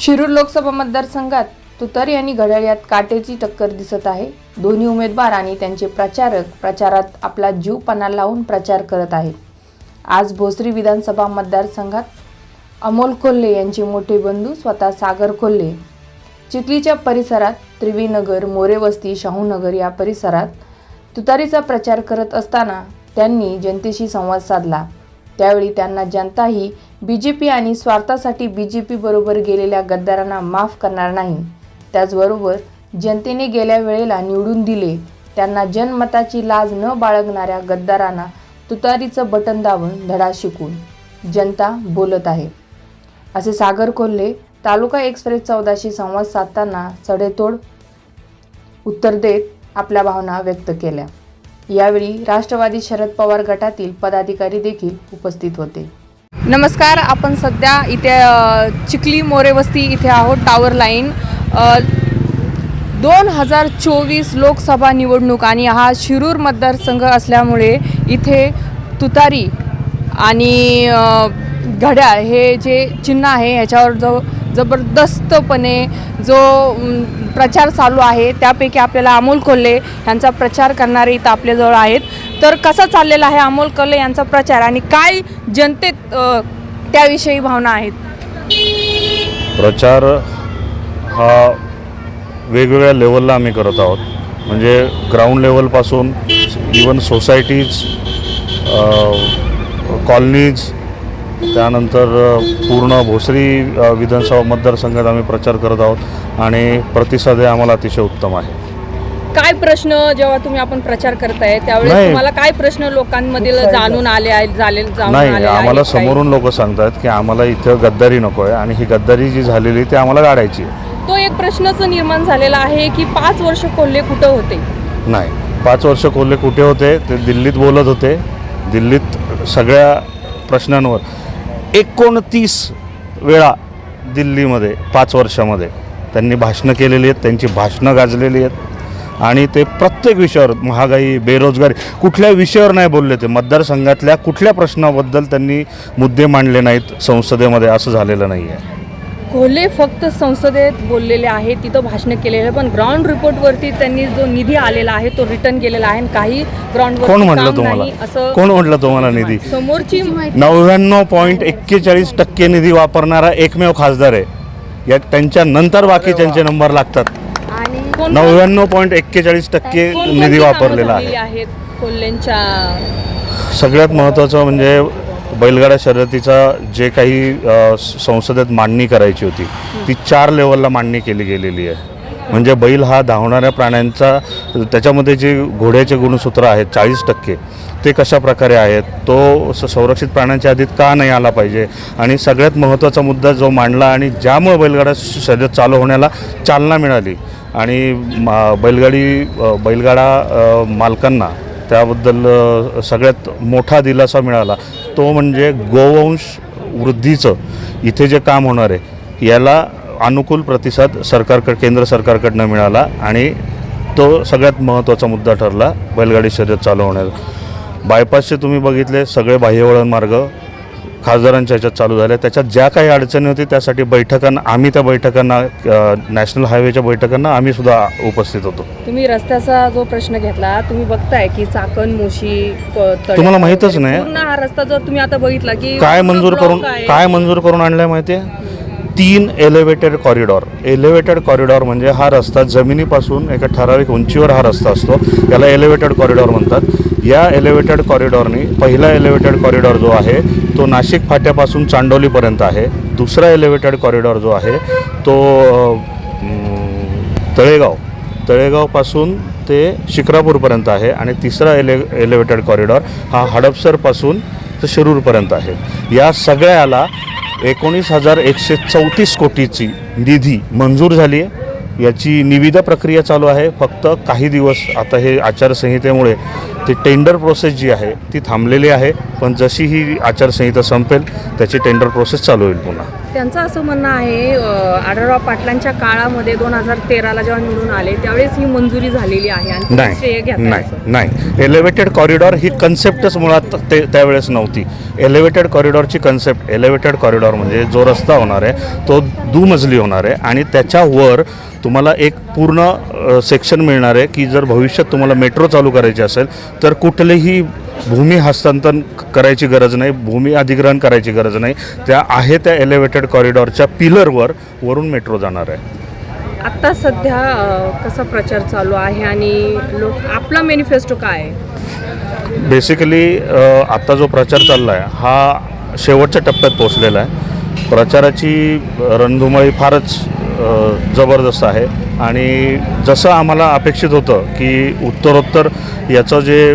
शिरूर लोकसभा मतदारसंघात तुतारी आणि घड्याळ यात काटेची टक्कर दिसत आहे. दोन्ही उमेदवार आणि त्यांचे प्रचारक प्रचारात आपला जीव पणा लावून प्रचार करत आहेत. आज भोसरी विधानसभा मतदारसंघात अमोल कोल्हे यांचे मोठे बंधू स्वतः सागर कोल्हे. चिखलीच्या परिसरात त्रिवीनगर मोरेवस्ती शाहूनगर या परिसरात तुतारीचा प्रचार करत असताना त्यांनी जनतेशी संवाद साधला. त्यावेळी त्यांना जनताही बी जे पी आणि स्वार्थासाठी बी जे पी बरोबर गेलेल्या गद्दारांना माफ करणार नाही. त्याचबरोबर जनतेने गेल्या वेळेला निवडून दिले. त्यांना जनमताची लाज न बाळगणाऱ्या गद्दारांना तुतारीचं बटन दाबून धडा शिकून जनता बोलत आहे. असे सागर कोल्हे तालुका एक्सप्रेस चौदाशी संवाद साधताना चढेतोड उत्तर देत आपल्या भावना व्यक्त केल्या. यावेळी राष्ट्रवादी शरद पवार गटातील पदाधिकारी देखील उपस्थित होते. नमस्कार आपण सध्या इथे चिखली मोरेवस्ती इथे आहोत टावर लाईन दोन हजार चोवीस लोकसभा निवडणूक आणि हा शिरूर मतदारसंघ असल्यामुळे इथे तुतारी आणि घड्याळ हे जे चिन्ह आहे ह्याच्यावर जो जबरदस्तपणे जो प्रचार चालू आहे त्यापैकी आपल्याला अमोल कोल्हे यांचा प्रचार करणारे इथं आपल्याजवळ आहेत. तर कसा चाललेला आहे अमोल कोल्हे यांचा प्रचार आणि काय जनतेत त्याविषयी भावना आहेत? प्रचार हा वेगवेगळ्या लेवलला आम्ही करत आहोत. म्हणजे ग्राउंड लेवलपासून इवन सोसायटीज कॉलनीज त्यानंतर पूर्ण भोसरी विधानसभा मतदारसंघात आम्ही प्रचार करत आहोत आणि प्रतिसाद हे आम्हाला अतिशय उत्तम आहे. काय प्रश्न जेव्हा तुम्ही आपण प्रचार करताय त्यावेळेस नाही. तुम्हाला काय प्रश्न लोकांमधील जाणून आले आहेत झाले जाणून नाही आम्हाला? समोरून लोक सांगतात की आम्हाला इथं गद्दारी नको आहे आणि ही गद्दारी जी झालेली ती आम्हाला गाडायची आहे. तो एक प्रश्नच निर्माण झालेला आहे की पाच वर्ष कोल्हे कुठं होते? नाही पाच वर्ष कोल्हे कुठे होते ते दिल्लीत बोलत होते. दिल्लीत सगळ्या प्रश्नांवर. एकोणतीस वेळा दिल्लीमध्ये पाच वर्षामध्ये त्यांनी भाषणं केलेली आहेत त्यांची भाषणं गाजलेली आहेत. आणि ते प्रत्येक विषयावर महागाई बेरोजगारी कुठल्या विषयावर नाही बोलले ते मतदारसंघातल्या कुठल्या प्रश्नाबद्दल त्यांनी मुद्दे मांडले नाहीत संसदेमध्ये असं झालेलं नाही आहे कोल्हे फक्त संसदेत बोललेले आहेत तिथं भाषण केलेले आहे पण ग्राउंड रिपोर्टवरती त्यांनी जो निधी आलेला आहे तो रिटर्न केलेला आहे आणि काही ग्राउंडवर कोण म्हटलं तुम्हाला? असं कोण म्हटलं तुम्हाला निधी? समोरची नव्याण्णव पॉईंट एक्केचाळीस टक्के निधी वापरणारा एकमेव खासदार आहे. या त्यांच्या नंतर बाकीच्यांचे नंबर लागतात. नव्याण्णव पॉईंट एक्केचाळीस टक्के निधी वापरलेला आहे. कोल्हेंच्या सगळ्यात महत्त्वाचं म्हणजे बैलगाडा शर्यतीचा जे काही संसदेत मांडणी करायची होती ती चार लेवलला मांडणी केली गेलेली आहे. म्हणजे बैल हा धावणाऱ्या प्राण्यांचा त्याच्यामध्ये जे घोड्याचे गुणसूत्र आहेत चाळीस टक्के ते कशा प्रकारे आहेत तो स- संरक्षित प्राण्यांच्या यादीत का नाही आला पाहिजे? आणि सगळ्यात महत्त्वाचा मुद्दा जो मांडला आणि ज्यामुळे बैलगाडा शर्यत चालू होण्याला चालना मिळाली आणि मा- बैलगाडी बैलगाडा मालकांना त्याबद्दल सगळ्यात मोठा दिलासा मिळाला तो म्हणजे गोवंश वृद्धीचं. इथे जे काम होणार आहे याला अनुकूल प्रतिसाद सरकारकडे केंद्र सरकारकडनं मिळाला आणि तो सगळ्यात महत्त्वाचा मुद्दा ठरला बैलगाडी शर्यत चालू होण्याचा. बायपासचे तुम्ही बघितले सगळे बाह्यवळण मार्ग खासदारांच्या ह्याच्यात चालू झाले त्याच्यात ज्या काही अडचणी होती त्यासाठी बैठकांना आम्ही त्या बैठकांना नॅशनल हायवेच्या बैठकांना आम्ही सुद्धा उपस्थित होतो तुम्ही रस्त्याचा जो प्रश्न घेतला तुम्ही बघताय की चाकण मोशी तुम्हाला माहीतच वगैरे नाही? हा रस्ता जर तुम्ही आता बघितला की काय मंजूर करून. काय मंजूर करून आणलंय माहिती आहे तीन एलिव्हेटेड कॉरिडॉर एलिव्हेटेड कॉरिडॉर म्हणजे हा रस्ता जमिनीपासून एका ठराविक उंचीवर हा रस्ता असतो. याला एलिव्हेटेड कॉरिडॉर म्हणतात. या एलिव्हेटेड कॉरिडॉरनी पहिला एलिव्हेटेड कॉरिडॉर जो आहे तो नाशिक फाट्यापासून चांडोलीपर्यंत आहे. दुसरा एलिव्हेटेड कॉरिडॉर जो आहे तो तळेगाव. तळेगावपासून ते शिक्रापूरपर्यंत आहे आणि तिसरा एले एलिव्हेटेड कॉरिडॉर हा हडपसरपासून ते शिरूरपर्यंत आहे. या सगळ्याला एकोणीस हजार एकशे चौतीस कोटीची निधी मंजूर झाली आहे. याची निविदा प्रक्रिया चालू आहे. फक्त काही दिवस आता हे आचारसंहितेमुळे ती टेंडर प्रोसेस जी आहे ती थांबलेली आहे. पण जशी ही आचारसंहिता संपेल त्याची टेंडर प्रोसेस चालू होईल पुन्हा. त्यांचं असं म्हणणं आहे आढळराव पाटलांच्या काळामध्ये दोन हजार तेराला जेव्हा निवडून आले त्यावेळेस ही मंजुरी झालेली आहे आणि. नाही एलिव्हेटेड कॉरिडॉर ही कन्सेप्टच मुळात ते त्यावेळेस नव्हती एलिव्हेटेड कॉरिडॉरची कन्सेप्ट एलिव्हेटेड कॉरिडॉर म्हणजे जो रस्ता होणार आहे तो दुमजली होणार आहे आणि त्याच्यावर तुम्हाला एक पूर्ण सेक्शन मिळणार आहे की जर भविष्यात तुम्हाला मेट्रो चालू करायची असेल तर कुठलेही भूमी हस्तांतरण करायची गरज नाही भूमी अधिग्रहण करायची गरज नाही. त्या आहे त्या एलिव्हेटेड कॉरिडॉरच्या पिलरवर वरून मेट्रो जाणार आहे. आता सध्या कसा प्रचार चालू आहे आणि लोक आपला मॅनिफेस्टो काय आहे? बेसिकली आत्ता जो प्रचार चालला आहे हा शेवटच्या टप्प्यात पोचलेला आहे. प्रचाराची रणधुमाळी फारच जबरदस्त आहे. आणि जसं आम्हाला अपेक्षित होतं की उत्तरोत्तर याचं जे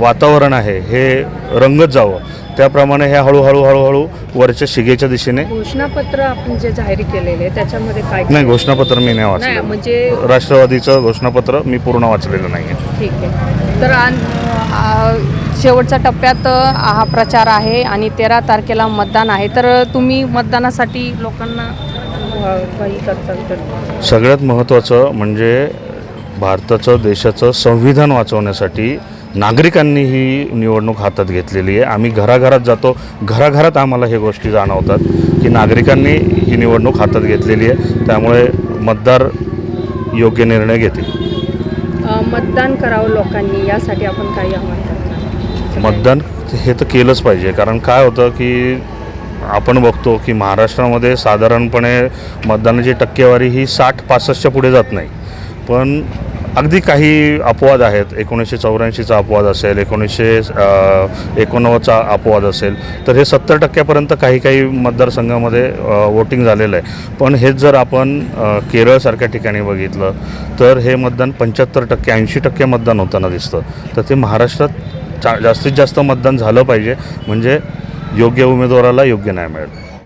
वातावरण आहे हे रंगत जावं. त्याप्रमाणे हे हळूहळू हळूहळू वरच्या शिगेच्या दिशेने घोषणापत्र आपण जे जाहीर केलेले आहे त्याच्यामध्ये काय नाही घोषणापत्र मी नाही वाचलं. म्हणजे राष्ट्रवादीचं घोषणापत्र मी पूर्ण वाचलेलं नाही आहे ठीक आहे. तर शेवटच्या टप्प्यात हा प्रचार आहे आणि तेरा तारखेला मतदान आहे. तर तुम्ही मतदानासाठी लोकांना काही सगळ्यात महत्त्वाचं म्हणजे भारताचं देशाचं संविधान वाचवण्यासाठी नागरिकांनी ही निवडणूक हातात घेतलेली आहे. आम्ही घराघरात जातो. घराघरात आम्हाला हे गोष्टी जाणवतात की नागरिकांनी ही निवडणूक हातात घेतलेली आहे. त्यामुळे मतदार योग्य निर्णय घेतील. मतदान करावं लोकांनी यासाठी आपण काही आव्हान करतो. मतदान हे तर केलंच पाहिजे. कारण काय होतं की आपण बघतो की महाराष्ट्रामध्ये साधारणपणे मतदानाची टक्केवारी ही साठ पासष्टच्या पुढे जात नाही. पण अगदी काही अपवाद आहेत. एकोणीसशे चौऱ्याऐंशीचा अपवाद असेल एकोणीसशे एकोणनव्वदचा अपवाद असेल तर हे सत्तर टक्क्यापर्यंत काही काही मतदारसंघामध्ये वोटिंग झालेलं आहे. पण हेच जर आपण केरळसारख्या ठिकाणी बघितलं तर हे मतदान पंच्याहत्तर टक्के ऐंशी टक्के मतदान होताना दिसतं. तर ते महाराष्ट्रात चा जास्तीत जास्त मतदान झालं पाहिजे. म्हणजे योग्य उमेदवाराला योग्य न्याय मिळेल.